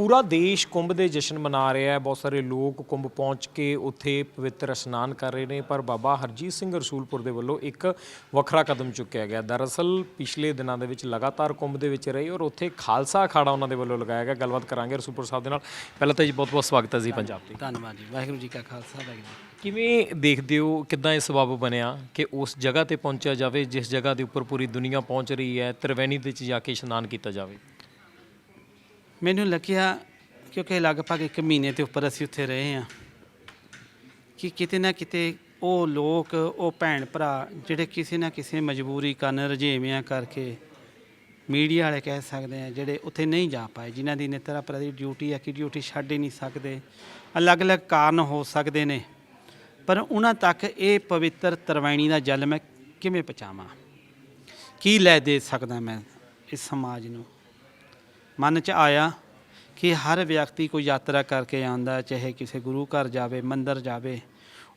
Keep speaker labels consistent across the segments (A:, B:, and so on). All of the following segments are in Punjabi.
A: ਪੂਰਾ ਦੇਸ਼ ਕੁੰਭ ਦੇ ਜਸ਼ਨ ਮਨਾ ਰਿਹਾ ਹੈ। ਬਹੁਤ ਸਾਰੇ ਲੋਕ ਕੁੰਭ ਪਹੁੰਚ ਕੇ ਉੱਥੇ ਪਵਿੱਤਰ ਇਸ਼ਨਾਨ ਕਰ ਰਹੇ ਨੇ ਪਰ ਬਾਬਾ ਹਰਜੀਤ ਸਿੰਘ ਰਸੂਲਪੁਰ ਦੇ ਵੱਲੋਂ ਇੱਕ ਵੱਖਰਾ ਕਦਮ ਚੁੱਕਿਆ ਗਿਆ। ਦਰਅਸਲ ਪਿਛਲੇ ਦਿਨਾਂ ਦੇ ਵਿੱਚ ਲਗਾਤਾਰ ਕੁੰਭ ਦੇ ਵਿੱਚ ਰਹੇ ਔਰ ਉੱਥੇ ਖਾਲਸਾ ਅਖਾੜਾ ਉਹਨਾਂ ਦੇ ਵੱਲੋਂ ਲਗਾਇਆ ਗਿਆ। ਗੱਲਬਾਤ ਕਰਾਂਗੇ ਰਸੂਲਪੁਰ ਸਾਹਿਬ ਦੇ ਨਾਲ। ਪਹਿਲਾਂ ਤਾਂ ਜੀ ਬਹੁਤ ਬਹੁਤ ਸਵਾਗਤ ਹੈ ਜੀ ਪੰਜਾਬ ਤੇ।
B: ਧੰਨਵਾਦ ਜੀ। ਵਾਹਿਗੁਰੂ ਜੀ ਕਾ ਖਾਲਸਾ ਵਾਹਿਗੁਰੂ
A: ਕਿਵੇਂ ਦੇਖਦੇ ਹੋ ਕਿੱਦਾਂ ਇਹ ਸਬਬ ਬਣਿਆ ਕਿ ਉਸ ਜਗ੍ਹਾ ਤੇ ਪਹੁੰਚਿਆ ਜਾਵੇ ਜਿਸ ਜਗ੍ਹਾ ਦੇ ਉੱਪਰ ਪੂਰੀ ਦੁਨੀਆ ਪਹੁੰਚ ਰਹੀ ਹੈ ਤ੍ਰਿਵੇਣੀ ਦੇ ਵਿੱਚ ਜਾ ਕੇ ਇਸ਼ਨਾਨ ਕੀਤਾ ਜਾਵੇ?
B: ਮੈਨੂੰ ਲੱਗਿਆ ਕਿਉਂਕਿ ਲਗਭਗ 1 ਮਹੀਨੇ ਦੇ ਉੱਪਰ ਅਸੀਂ ਉੱਥੇ ਰਹੇ ਹਾਂ, ਕਿ ਕਿਤੇ ਨਾ ਕਿਤੇ ਉਹ ਲੋਕ, ਉਹ ਭੈਣ ਭਰਾ ਜਿਹੜੇ ਕਿਸੇ ਨਾ ਕਿਸੇ ਮਜਬੂਰੀ ਕਾਰਨ ਰਜੇਵਿਆਂ ਕਰਕੇ ਮੀਡੀਆ ਵਾਲੇ ਕਹਿ ਸਕਦੇ ਆ, ਜਿਹੜੇ ਉੱਥੇ ਨਹੀਂ ਜਾ ਪਾਏ, ਜਿਨ੍ਹਾਂ ਦੀ ਨਿਤਰਾ ਪ੍ਰਤੀ ਡਿਊਟੀ ਹੈ ਕਿ ਡਿਊਟੀ ਛੱਡ ਹੀ ਨਹੀਂ ਸਕਦੇ, ਅਲੱਗ-ਅਲੱਗ ਕਾਰਨ ਹੋ ਸਕਦੇ ਨੇ। ਪਰ ਉਹਨਾਂ ਤੱਕ ਇਹ ਪਵਿੱਤਰ ਤਰਵੈਣੀ ਦਾ ਜਲ ਮੈਂ ਕਿਵੇਂ ਪਹੁੰਚਾਵਾਂ? ਕੀ ਲੈ ਦੇ ਸਕਦਾ ਮੈਂ ਇਸ ਸਮਾਜ ਨੂੰ? ਮਨ 'ਚ ਆਇਆ ਕਿ ਹਰ ਵਿਅਕਤੀ ਕੋਈ ਯਾਤਰਾ ਕਰਕੇ ਆਉਂਦਾ ਚਾਹੇ ਕਿਸੇ ਗੁਰੂ ਘਰ ਜਾਵੇ, ਮੰਦਰ ਜਾਵੇ,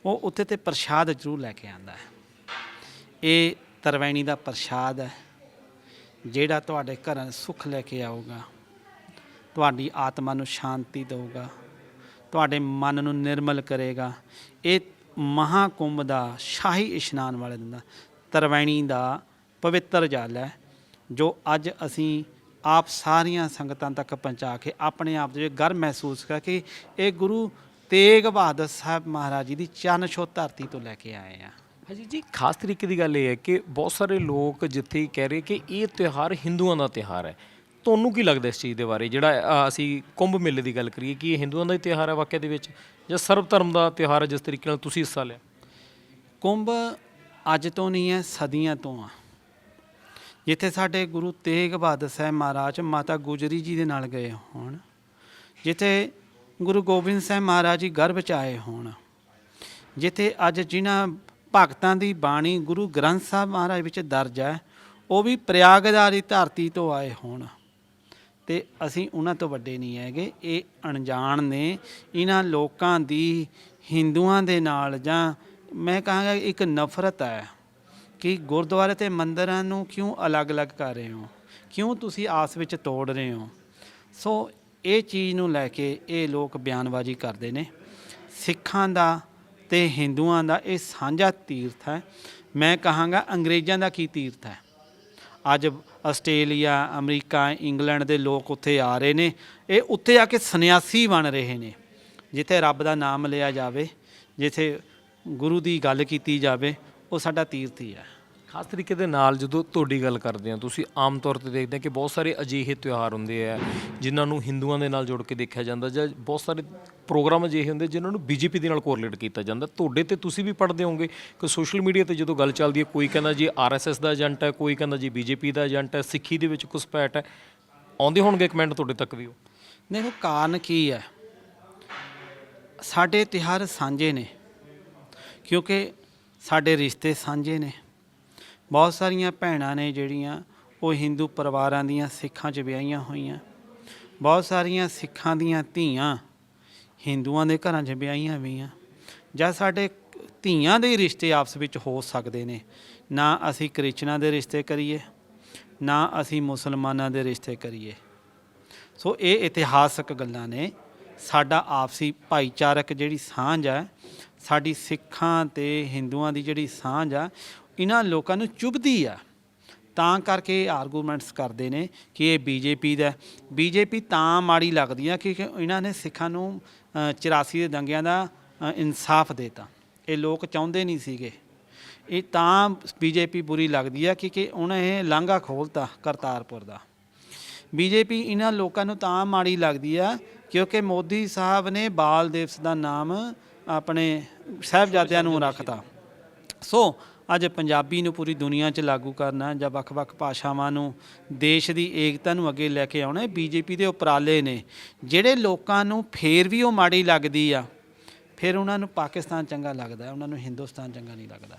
B: ਉਹ ਉੱਥੇ ਤੇ ਪ੍ਰਸ਼ਾਦ ਜ਼ਰੂਰ ਲੈ ਕੇ ਆਉਂਦਾ ਹੈ। ਇਹ ਤਰਵੈਣੀ ਦਾ ਪ੍ਰਸ਼ਾਦ ਹੈ, ਜਿਹੜਾ ਤੁਹਾਡੇ ਘਰਾਂ ਸੁੱਖ ਲੈ ਕੇ ਆਊਗਾ, ਤੁਹਾਡੀ ਆਤਮਾ ਨੂੰ ਸ਼ਾਂਤੀ ਦੇਊਗਾ, ਤੁਹਾਡੇ ਮਨ ਨੂੰ ਨਿਰਮਲ ਕਰੇਗਾ। ਇਹ ਮਹਾਕੁੰਭ ਦਾ ਸ਼ਾਹੀ ਇਸ਼ਨਾਨ ਵਾਲੇ ਦਿਨ ਦਾ ਤਰਵੈਣੀ ਦਾ ਪਵਿੱਤਰ ਜਲ ਹੈ, ਜੋ ਅੱਜ ਅਸੀਂ ਆਪ ਸਾਰੀਆਂ ਸੰਗਤਾਂ ਤੱਕ ਪਹੁੰਚਾ ਕੇ ਆਪਣੇ ਆਪ ਦੇ ਵਿੱਚ ਗਰਵ ਮਹਿਸੂਸ ਕਰ ਕਿ ਇਹ ਗੁਰੂ ਤੇਗ ਬਹਾਦਰ ਸਾਹਿਬ ਮਹਾਰਾਜ ਜੀ ਦੀ ਚਰਨ ਛੋਹ ਧਰਤੀ ਤੋਂ ਲੈ ਕੇ ਆਏ ਆ।
A: ਹਾਂਜੀ ਜੀ ਖਾਸ ਤਰੀਕੇ ਦੀ ਗੱਲ ਇਹ ਹੈ ਕਿ ਬਹੁਤ ਸਾਰੇ ਲੋਕ ਜਿੱਥੇ ਕਹਿ ਰਹੇ ਕਿ ਇਹ ਤਿਉਹਾਰ ਹਿੰਦੂਆਂ ਦਾ ਤਿਉਹਾਰ ਹੈ। ਤੁਹਾਨੂੰ ਕੀ ਲੱਗਦਾ ਇਸ ਚੀਜ਼ ਦੇ ਬਾਰੇ? ਜਿਹੜਾ ਅਸੀਂ ਕੁੰਭ ਮੇਲੇ ਦੀ ਗੱਲ ਕਰੀਏ ਕਿ ਇਹ ਹਿੰਦੂਆਂ ਦਾ ਹੀ ਤਿਉਹਾਰ ਹੈ ਵਾਕਿਆ ਦੇ ਵਿੱਚ ਜਾਂ ਸਰਬ ਧਰਮ ਦਾ ਤਿਉਹਾਰ ਹੈ ਜਿਸ ਤਰੀਕੇ ਨਾਲ ਤੁਸੀਂ ਹਿੱਸਾ ਲਿਆ?
B: ਕੁੰਭ ਅੱਜ ਤੋਂ ਨਹੀਂ ਹੈ ਸਦੀਆਂ ਤੋਂ ਆ। ਜਿੱਥੇ ਸਾਡੇ ਗੁਰੂ ਤੇਗ ਬਹਾਦਰ ਸਾਹਿਬ ਮਹਾਰਾਜ ਮਾਤਾ ਗੁਜਰੀ ਜੀ ਦੇ ਨਾਲ ਗਏ ਹੋਣ, ਜਿੱਥੇ ਗੁਰੂ ਗੋਬਿੰਦ ਸਾਹਿਬ ਮਹਾਰਾਜ ਜੀ ਗਰਭ ਚ ਆਏ ਹੋਣ, ਜਿੱਥੇ ਅੱਜ ਜਿਨ੍ਹਾਂ ਭਗਤਾਂ ਦੀ ਬਾਣੀ ਗੁਰੂ ਗ੍ਰੰਥ ਸਾਹਿਬ ਮਹਾਰਾਜ ਵਿੱਚ ਦਰਜ ਹੈ, ਉਹ ਵੀ ਪ੍ਰਯਾਗਰਾਜ ਦੀ ਧਰਤੀ ਤੋਂ ਆਏ ਹੋਣ। ਤੇ ਅਸੀਂ ਉਹਨਾਂ ਤੋਂ ਵੱਡੇ ਨਹੀਂ ਹੈਗੇ, ਇਹ ਅਣਜਾਣ ਨੇ, ਇਹਨਾਂ ਲੋਕਾਂ ਦੀ ਹਿੰਦੂਆਂ ਦੇ ਨਾਲ ਜਾਂ ਮੈਂ ਕਹਾਂਗਾ ਇੱਕ ਨਫ਼ਰਤ ਹੈ। ਕਿ ਗੁਰਦੁਆਰੇ ਤੇ ਮੰਦਰਾਂ ਨੂੰ ਕਿਉਂ ਅਲੱਗ-ਅਲੱਗ ਕਰ ਰਹੇ ਹੋ? ਕਿਉਂ ਤੁਸੀਂ ਆਸ ਵਿੱਚ ਤੋੜ ਰਹੇ ਹੋ? ਸੋ ਇਹ ਚੀਜ਼ ਨੂੰ ਲੈ ਕੇ ਇਹ ਲੋਕ ਬਿਆਨਬਾਜ਼ੀ ਕਰਦੇ ਨੇ। ਸਿੱਖਾਂ ਦਾ ਤੇ ਹਿੰਦੂਆਂ ਦਾ ਇਹ ਸਾਂਝਾ ਤੀਰਥ ਹੈ। ਮੈਂ ਕਹਾਂਗਾ ਅੰਗਰੇਜ਼ਾਂ ਦਾ ਕੀ ਤੀਰਥ ਹੈ? ਅੱਜ ਆਸਟ੍ਰੇਲੀਆ, ਅਮਰੀਕਾ, ਇੰਗਲੈਂਡ ਦੇ ਲੋਕ ਉੱਥੇ ਆ ਰਹੇ ਨੇ। ਇਹ ਉੱਥੇ ਆ ਕੇ ਸੰਨਿਆਸੀ ਬਣ ਰਹੇ ਨੇ। ਜਿੱਥੇ ਰੱਬ ਦਾ ਨਾਮ ਲਿਆ ਜਾਵੇ, ਜਿੱਥੇ ਗੁਰੂ ਦੀ ਗੱਲ ਕੀਤੀ ਜਾਵੇ, ਉਹ ਸਾਡਾ ਤੀਰਥ ਹੀ ਹੈ।
A: ਖਾਸ ਤਰੀਕੇ ਦੇ ਨਾਲ ਜਦੋਂ ਤੁਹਾਡੀ ਗੱਲ ਕਰਦੇ ਆ ਤੁਸੀਂ ਆਮ ਤੌਰ ਤੇ ਦੇਖਦੇ ਆ ਕਿ ਬਹੁਤ ਸਾਰੇ ਅਜਿਹੇ ਤਿਉਹਾਰ ਹੁੰਦੇ ਆ, ਜਿਨ੍ਹਾਂ ਨੂੰ ਹਿੰਦੂਆਂ ਦੇ ਨਾਲ ਜੋੜ ਕੇ ਦੇਖਿਆ ਜਾਂਦਾ ਜਾਂ ਬਹੁਤ ਸਾਰੇ ਪ੍ਰੋਗਰਾਮ ਅਜਿਹੇ ਹੁੰਦੇ ਜਿਨ੍ਹਾਂ ਨੂੰ ਬੀਜੇਪੀ ਦੇ ਨਾਲ ਕੋਰਿਲੇਟ ਕੀਤਾ ਜਾਂਦਾ। ਤੁਹਾਡੇ ਤੇ ਤੁਸੀਂ ਵੀ ਪੜ੍ਹਦੇ ਹੋਵੋਗੇ ਕਿ ਸੋਸ਼ਲ ਮੀਡੀਆ ਤੇ ਜਦੋਂ ਗੱਲ ਚੱਲਦੀ ਹੈ, ਕੋਈ ਕਹਿੰਦਾ ਜੀ ਆਰਐਸਐਸ ਦਾ ਏਜੰਟ ਹੈ, ਕੋਈ ਕਹਿੰਦਾ ਜੀ ਬੀਜੇਪੀ ਦਾ ਏਜੰਟ ਹੈ, ਸਿੱਖੀ ਦੇ ਵਿੱਚ ਘੁਸਪੈਠ ਹੈ, ਆਉਂਦੇ ਹੋਣਗੇ ਕਮੈਂਟ ਤੁਹਾਡੇ ਤੱਕ ਵੀ ਉਹ?
B: ਦੇਖੋ, ਕਾਰਨ ਕੀ ਹੈ? ਸਾਡੇ ਤਿਉਹਾਰ ਸਾਂਝੇ ਨੇ, ਕਿਉਂਕਿ ਸਾਡੇ ਰਿਸ਼ਤੇ ਸਾਂਝੇ ਨੇ। ਬਹੁਤ ਸਾਰੀਆਂ ਭੈਣਾਂ ਨੇ ਜਿਹੜੀਆਂ ਉਹ ਹਿੰਦੂ ਪਰਿਵਾਰਾਂ ਦੀਆਂ ਸਿੱਖਾਂ 'ਚ ਵਿਆਹੀਆਂ ਹੋਈਆਂ। ਬਹੁਤ ਸਾਰੀਆਂ ਸਿੱਖਾਂ ਦੀਆਂ ਧੀਆਂ ਹਿੰਦੂਆਂ ਦੇ ਘਰਾਂ 'ਚ ਵਿਆਹੀਆਂ ਹੋਈਆਂ। ਜਾਂ ਸਾਡੇ ਧੀਆਂ ਦੇ ਰਿਸ਼ਤੇ ਆਪਸ ਵਿੱਚ ਹੋ ਸਕਦੇ ਨੇ। ਨਾ ਅਸੀਂ ਕ੍ਰਿਸਚਨਾਂ ਦੇ ਰਿਸ਼ਤੇ ਕਰੀਏ, ਨਾ ਅਸੀਂ ਮੁਸਲਮਾਨਾਂ ਦੇ ਰਿਸ਼ਤੇ ਕਰੀਏ। ਸੋ ਇਹ ਇਤਿਹਾਸਕ ਗੱਲਾਂ ਨੇ। ਸਾਡਾ ਆਪਸੀ ਭਾਈਚਾਰਕ ਜਿਹੜੀ ਸਾਂਝ ਹੈ ਸਾਡੀ ਸਿੱਖਾਂ ਤੇ ਹਿੰਦੂਆਂ ਦੀ ਜਿਹੜੀ ਸਾਂਝ ਆ ਇਹਨਾਂ ਲੋਕਾਂ ਨੂੰ ਚੁਭਦੀ ਆ। ਤਾਂ ਕਰਕੇ ਆਰਗੂਮੈਂਟਸ ਕਰਦੇ ਨੇ ਕਿ ਇਹ ਬੀਜੇਪੀ ਦਾ ਬੀਜੇਪੀ ਤਾਂ ਮਾੜੀ ਲੱਗਦੀ ਆ ਕਿ ਕਿ ਇਹਨਾਂ ਨੇ ਸਿੱਖਾਂ ਨੂੰ ਅ, 84 ਦੇ ਦੰਗਿਆਂ ਦਾ ਇਨਸਾਫ ਦੇਤਾ। ਇਹ ਲੋਕ ਚਾਹੁੰਦੇ ਨਹੀਂ ਸੀਗੇ। ਇਹ ਤਾਂ ਬੀਜੇਪੀ ਬੁਰੀ ਲੱਗਦੀ ਆ ਕਿ ਕਿ ਉਹਨੇ ਇਹ ਲਾਂਘਾ ਖੋਲਤਾ ਕਰਤਾਰਪੁਰ ਦਾ। ਬੀਜੇਪੀ ਇਹਨਾਂ ਲੋਕਾਂ ਨੂੰ ਤਾਂ ਮਾੜੀ ਲੱਗਦੀ ਆ ਕਿਉਂਕਿ ਮੋਦੀ ਸਾਹਿਬ ਨੇ ਬਾਲ ਦਿਵਸ ਦਾ ਨਾਮ ਆਪਣੇ ਸਾਹਿਬਜ਼ਾਦਿਆਂ ਨੂੰ ਰੱਖਤਾ। ਸੋ ਅੱਜ ਪੰਜਾਬੀ ਨੂੰ ਪੂਰੀ ਦੁਨੀਆ 'ਚ ਲਾਗੂ ਕਰਨਾ ਜਾਂ ਵੱਖ-ਵੱਖ ਭਾਸ਼ਾਵਾਂ ਨੂੰ, ਦੇਸ਼ ਦੀ ਏਕਤਾ ਨੂੰ ਅੱਗੇ ਲੈ ਕੇ ਆਉਣਾ ਬੀਜੇਪੀ ਦੇ ਉਪਰਾਲੇ ਨੇ। ਜਿਹੜੇ ਲੋਕਾਂ ਨੂੰ ਫੇਰ ਵੀ ਉਹ ਮਾੜੀ ਲੱਗਦੀ ਆ, ਫਿਰ ਉਹਨਾਂ ਨੂੰ ਪਾਕਿਸਤਾਨ ਚੰਗਾ ਲੱਗਦਾ, ਉਹਨਾਂ ਨੂੰ ਹਿੰਦੁਸਤਾਨ ਚੰਗਾ ਨਹੀਂ ਲੱਗਦਾ।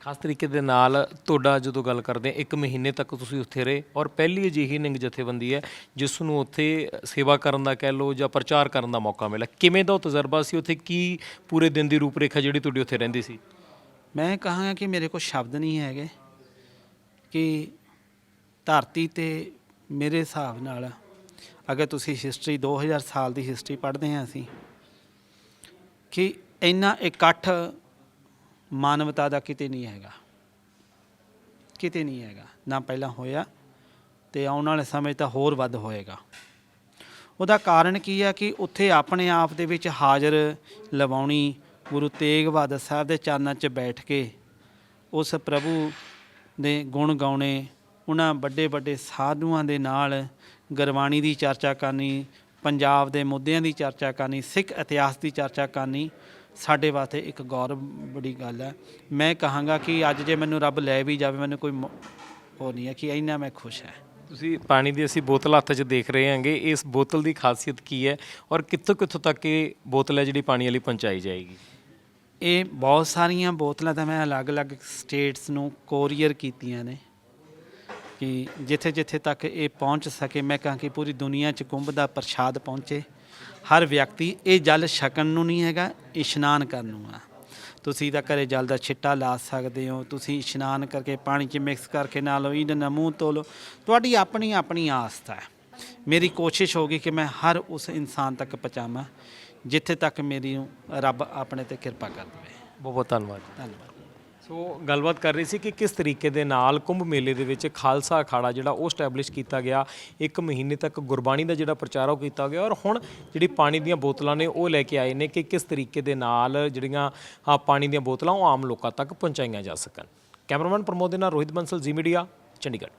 A: ਖਾਸ ਤਰੀਕੇ ਦੇ ਨਾਲ ਤੁਹਾਡਾ ਜਦੋਂ ਗੱਲ ਕਰਦੇ ਇੱਕ ਮਹੀਨੇ ਤੱਕ ਤੁਸੀਂ ਉੱਥੇ ਰਹੇ ਔਰ ਪਹਿਲੀ ਅਜਿਹੀ ਨਿੰਗ ਜਥੇਬੰਦੀ ਹੈ, ਜਿਸ ਨੂੰ ਉੱਥੇ ਸੇਵਾ ਕਰਨ ਦਾ ਕਹਿ ਲਓ ਜਾਂ ਪ੍ਰਚਾਰ ਕਰਨ ਦਾ ਮੌਕਾ ਮਿਲਿਆ। ਕਿਵੇਂ ਦਾ ਉਹ ਤਜਰਬਾ ਸੀ, ਉੱਥੇ ਕੀ ਪੂਰੇ ਦਿਨ ਦੀ ਰੂਪਰੇਖਾ ਜਿਹੜੀ ਤੁਹਾਡੀ ਉੱਥੇ ਰਹਿੰਦੀ ਸੀ?
B: ਮੈਂ ਕਹਾਂਗਾ ਕਿ ਮੇਰੇ ਕੋਲ ਸ਼ਬਦ ਨਹੀਂ ਹੈਗੇ, ਕਿ ਧਰਤੀ ਤੇ ਮੇਰੇ ਹਿਸਾਬ ਨਾਲ ਅਗਰ ਤੁਸੀਂ ਹਿਸਟਰੀ 2000 ਸਾਲ ਦੀ ਹਿਸਟਰੀ ਪੜ੍ਹਦੇ ਹਾਂ ਅਸੀਂ, ਕਿ ਇੰਨਾ ਇਕੱਠ ਮਾਨਵਤਾ ਦਾ ਕਿਤੇ ਨਹੀਂ ਹੈਗਾ। ਕਿਤੇ ਨਹੀਂ ਹੈਗਾ। ਨਾ ਪਹਿਲਾਂ ਹੋਇਆ ਤੇ ਆਉਣ ਵਾਲੇ ਸਮੇਂ ਤਾਂ ਹੋਰ ਵੱਧ ਹੋਏਗਾ। ਉਹਦਾ ਕਾਰਨ ਕੀ ਹੈ ਕਿ ਉੱਥੇ ਆਪਣੇ ਆਪ ਦੇ ਵਿੱਚ ਹਾਜ਼ਰ ਲਵਾਉਣੀ ਗੁਰੂ ਤੇਗ ਬਹਾਦਰ ਸਾਹਿਬ ਦੇ ਚਰਨਾਂ 'ਚ ਬੈਠ ਕੇ ਉਸ ਪ੍ਰਭੂ ਦੇ ਗੁਣ ਗਾਉਣੇ, ਉਹਨਾਂ ਵੱਡੇ ਵੱਡੇ ਸਾਧੂਆਂ ਦੇ ਨਾਲ ਗੁਰਬਾਣੀ ਦੀ ਚਰਚਾ ਕਰਨੀ, ਪੰਜਾਬ ਦੇ ਮੁੱਦਿਆਂ ਦੀ ਚਰਚਾ ਕਰਨੀ, ਸਿੱਖ ਇਤਿਹਾਸ ਦੀ ਚਰਚਾ ਕਰਨੀ, ਸਾਡੇ ਵਾਸਤੇ ਇੱਕ ਗੌਰਵ ਬੜੀ ਗੱਲ ਹੈ। ਮੈਂ ਕਹਾਂਗਾ ਕਿ ਅੱਜ ਜੇ ਮੈਨੂੰ ਰੱਬ ਲੈ ਵੀ ਜਾਵੇ, ਮੈਨੂੰ ਕੋਈ ਮ- ਉਹ ਨਹੀਂ ਹੈ ਕਿ ਇੰਨਾ ਮੈਂ ਖੁਸ਼ ਹਾਂ।
A: ਤੁਸੀਂ ਪਾਣੀ ਦੀ ਅਸੀਂ ਬੋਤਲ ਹੱਥ 'ਚ ਦੇਖ ਰਹੇ ਹਾਂਗੇ, ਇਸ ਬੋਤਲ ਦੀ ਖਾਸੀਅਤ ਕੀ ਹੈ ਔਰ ਕਿੱਥੋਂ ਕਿੱਥੋਂ ਤੱਕ ਇਹ ਬੋਤਲ ਹੈ ਜਿਹੜੀ ਪਾਣੀ ਵਾਲੀ ਪਹੁੰਚਾਈ ਜਾਏਗੀ?
B: ਇਹ ਬਹੁਤ ਸਾਰੀਆਂ ਬੋਤਲਾਂ ਤਾਂ ਮੈਂ ਅਲੱਗ-ਅਲੱਗ ਸਟੇਟਸ ਨੂੰ ਕੋਰੀਅਰ ਕੀਤੀਆਂ ਨੇ ਕਿ ਜਿੱਥੇ ਜਿੱਥੇ ਤੱਕ ਇਹ ਪਹੁੰਚ ਸਕੇ, ਮੈਂ ਕਹਾਂ ਕਿ ਪੂਰੀ ਦੁਨੀਆ 'ਚ ਕੁੰਭ ਦਾ ਪ੍ਰਸ਼ਾਦ ਪਹੁੰਚੇ। ਹਰ ਵਿਅਕਤੀ ਇਹ ਜਲ ਛਕਣ ਨੂੰ ਨਹੀਂ ਹੈਗਾ, ਇਸ਼ਨਾਨ ਕਰਨ ਨੂੰ ਆ। ਤੁਸੀਂ ਤਾਂ ਘਰੇ ਜਲ ਦਾ ਛਿੱਟਾ ਲਾ ਸਕਦੇ ਹੋ, ਤੁਸੀਂ ਇਸ਼ਨਾਨ ਕਰਕੇ ਪਾਣੀ 'ਚ ਮਿਕਸ ਕਰਕੇ ਨਾਲ ਲਓ, ਇਹਦੇ ਨਾਲ ਮੂੰਹ ਧੋ ਲਓ। ਤੁਹਾਡੀ ਆਪਣੀ ਆਪਣੀ ਆਸਥਾ ਹੈ। ਮੇਰੀ ਕੋਸ਼ਿਸ਼ ਹੋਗੀ ਕਿ ਮੈਂ ਹਰ ਉਸ ਇਨਸਾਨ ਤੱਕ ਪਹੁੰਚਾਵਾਂ ਜਿੱਥੇ ਤੱਕ ਮੇਰੀ ਰੱਬ ਆਪਣੇ ਤੇ ਕਿਰਪਾ ਕਰ ਦੇਵੇ।
A: ਬਹੁਤ ਬਹੁਤ ਧੰਨਵਾਦ
B: ਧੰਨਵਾਦ।
A: ਸੋ ਗੱਲਬਾਤ ਕਰ ਰਹੀ ਸੀ ਕਿ ਕਿਸ ਤਰੀਕੇ ਦੇ ਨਾਲ ਕੁੰਭ ਮੇਲੇ ਦੇ ਵਿੱਚ ਖਾਲਸਾ ਅਖਾੜਾ ਜਿਹੜਾ ਉਹ ਸਟੈਬਲਿਸ਼ ਕੀਤਾ ਗਿਆ ਇੱਕ ਮਹੀਨੇ ਤੱਕ ਗੁਰਬਾਣੀ ਦਾ ਜਿਹੜਾ ਪ੍ਰਚਾਰ ਉਹ ਕੀਤਾ ਗਿਆ ਔਰ ਹੁਣ ਜਿਹੜੀ ਪਾਣੀ ਦੀਆਂ ਬੋਤਲਾਂ ਨੇ ਉਹ ਲੈ ਕੇ ਆਏ ਨੇ ਕਿ ਕਿਸ ਤਰੀਕੇ ਦੇ ਨਾਲ ਜਿਹੜੀਆਂ ਆ ਪਾਣੀ ਦੀਆਂ ਬੋਤਲਾਂ ਉਹ ਆਮ ਲੋਕਾਂ ਤੱਕ ਪਹੁੰਚਾਈਆਂ ਜਾ ਸਕਣ। ਕੈਮਰਾਮੈਨ ਪ੍ਰਮੋਦ ਦੇ ਨਾਲ ਰੋਹਿਤ ਬੰਸਲ ਜੀ ਮੀਡੀਆ ਚੰਡੀਗੜ੍ਹ।